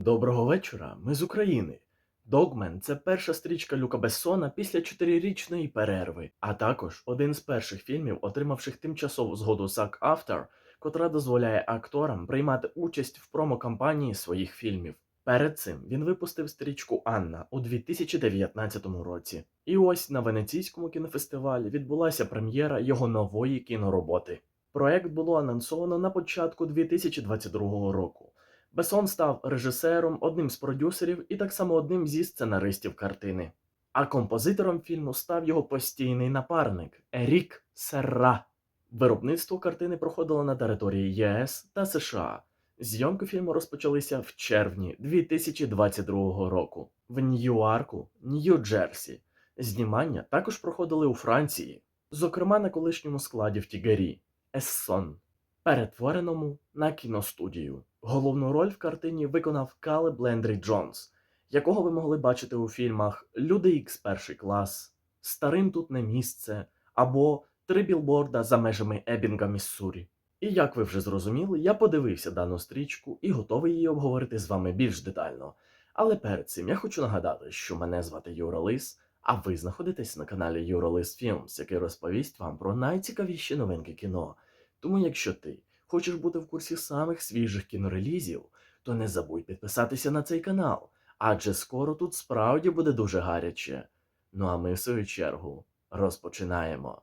Доброго вечора, ми з України. Догмен це перша стрічка Люка Бессона після чотирирічної перерви, а також один з перших фільмів, отримавших тимчасову згоду SAG After, котра дозволяє акторам приймати участь в промокампанії своїх фільмів. Перед цим він випустив стрічку Анна у 2019 році. І ось на Венеційському кінофестивалі відбулася прем'єра його нової кінороботи. Проект було анонсовано на початку 2022 року. Бесон став режисером, одним з продюсерів і так само одним зі сценаристів картини. А композитором фільму став його постійний напарник Ерік Серра. Виробництво картини проходило на території ЄС та США. Зйомки фільму розпочалися в червні 2022 року в Ньюарку, Нью-Джерсі. Знімання також проходили у Франції, зокрема на колишньому складі в Тігері Ессон, перетвореному на кіностудію. Головну роль в картині виконав Калеб Лендрі Джонс, якого ви могли бачити у фільмах Люди Ікс перший клас, Старим тут не місце або Три білборда за межами Ебінга, Міссурі. І як ви вже зрозуміли, я подивився дану стрічку і готовий її обговорити з вами більш детально. Але перед цим я хочу нагадати, що мене звати Юра Лис, а ви знаходитесь на каналі Юра Лис який розповість вам про найцікавіші новинки кіно. Тому, якщо ти хочеш бути в курсі самих свіжих кінорелізів, то не забудь підписатися на цей канал, адже скоро тут справді буде дуже гаряче. Ну а ми, в свою чергу, розпочинаємо.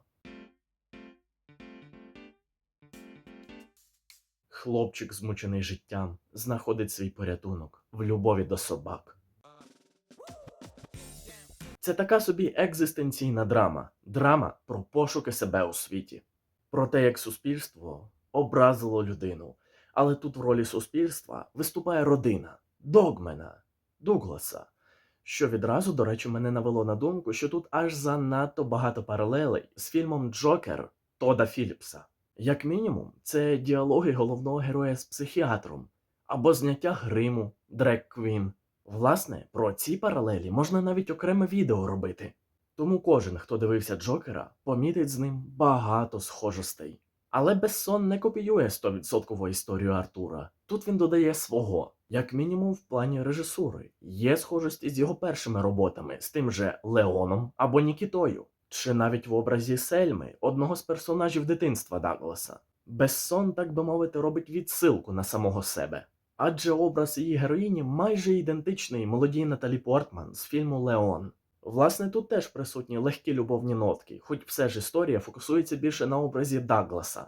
Хлопчик, змучений життям, знаходить свій порятунок в любові до собак. Це така собі екзистенційна драма, драма про пошуки себе у світі, про те, як суспільство образило людину. Але тут в ролі суспільства виступає родина Догмена Дугласа, що відразу, до речі, мене навело на думку, що тут аж занадто багато паралелей з фільмом Джокер Тода Філіпса. Як мінімум, це діалоги головного героя з психіатром або зняття гриму Дрек Квін. Власне, про ці паралелі можна навіть окреме відео робити. Тому кожен, хто дивився Джокера, помітить з ним багато схожостей. Але Бессон не копіює 100% історію Артура. Тут він додає свого, як мінімум в плані режисури. Є схожості з його першими роботами, з тим же Леоном або Нікітою, чи навіть в образі Сельми, одного з персонажів дитинства Дагласа. Бессон, так би мовити, робить відсилку на самого себе. Адже образ її героїні майже ідентичний молодій Наталі Портман з фільму Леон. Власне, тут теж присутні легкі любовні нотки, хоч все ж історія фокусується більше на образі Дагласа.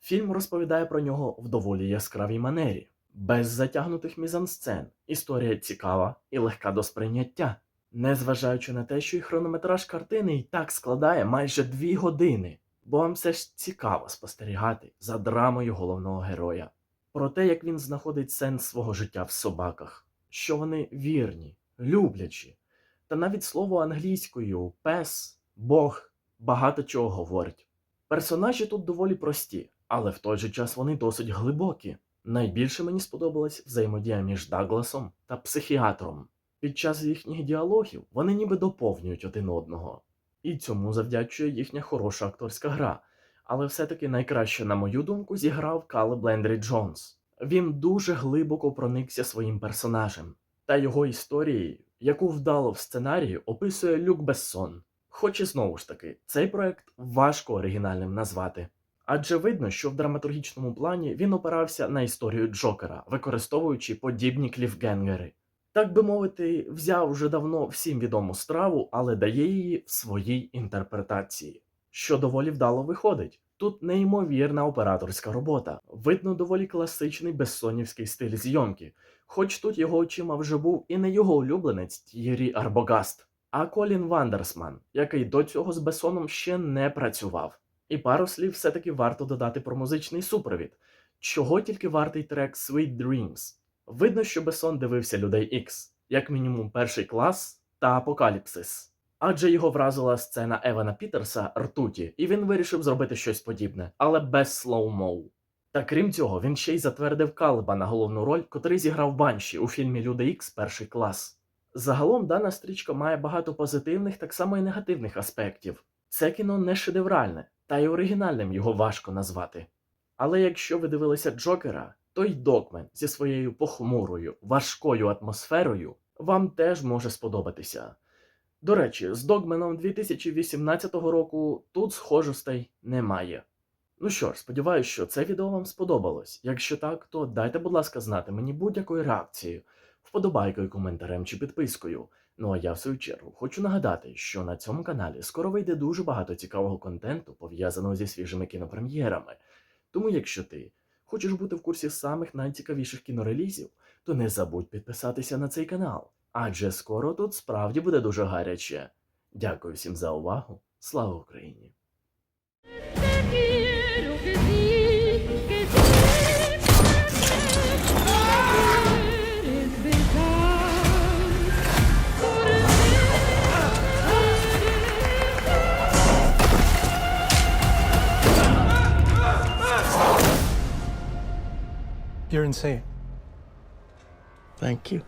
Фільм розповідає про нього в доволі яскравій манері, без затягнутих мізансцен. Історія цікава і легка до сприйняття, незважаючи на те, що і хронометраж картини і так складає майже дві години, бо вам все ж цікаво спостерігати за драмою головного героя, про те, як він знаходить сенс свого життя в собаках, що вони вірні, люблячі. Та навіть слово англійською пес, Бог багато чого говорить. Персонажі тут доволі прості, але в той же час вони досить глибокі. Найбільше мені сподобалась взаємодія між Дагласом та психіатром. Під час їхніх діалогів вони ніби доповнюють один одного. І цьому завдячує їхня хороша акторська гра. Але все-таки найкраще, на мою думку, зіграв Калеб Лендрі Джонс. Він дуже глибоко проникся своїм персонажем та його історією, яку вдало в сценарії описує Люк Бессон. Хоч і знову ж таки, цей проект важко оригінальним назвати. Адже видно, що в драматургічному плані він опирався на історію Джокера, використовуючи подібні кліфгенгери. Так би мовити, взяв вже давно всім відому страву, але дає її в своїй інтерпретації, що доволі вдало виходить. Тут неймовірна операторська робота, видно доволі класичний безсонівський стиль зйомки, хоч тут його очима вже був і не його улюбленець Т'єрі Арбогаст, а Колін Вандерсман, який до цього з Бесоном ще не працював. І пару слів все-таки варто додати про музичний супровід, чого тільки вартий трек Sweet Dreams. Видно, що Бесон дивився людей Ікс, як мінімум перший клас та Апокаліпсис. Адже його вразила сцена Евана Пітерса ртуті, і він вирішив зробити щось подібне, але без слоумоу. Та крім цього, він ще й затвердив Калеба на головну роль, котрий зіграв Банші у фільмі Люди Ікс перший клас. Загалом дана стрічка має багато позитивних, так само і негативних аспектів. Це кіно не шедевральне, та й оригінальним його важко назвати. Але якщо ви дивилися Джокера, Той докмен зі своєю похмурою, важкою атмосферою вам теж може сподобатися. До речі, з догменом 2018 року тут схожостей немає. Ну що ж, сподіваюся, що це відео вам сподобалось. Якщо так, то дайте, будь ласка, знати мені будь-якою реакцією, вподобайкою, коментарем чи підпискою. Ну а я в свою чергу хочу нагадати, що на цьому каналі скоро вийде дуже багато цікавого контенту, пов'язаного зі свіжими кінопрем'єрами. Тому, якщо ти хочеш бути в курсі самих найцікавіших кінорелізів, то не забудь підписатися на цей канал, адже скоро тут справді буде дуже гаряче. Дякую всім за увагу. Слава Україні! You're insane. Thank you.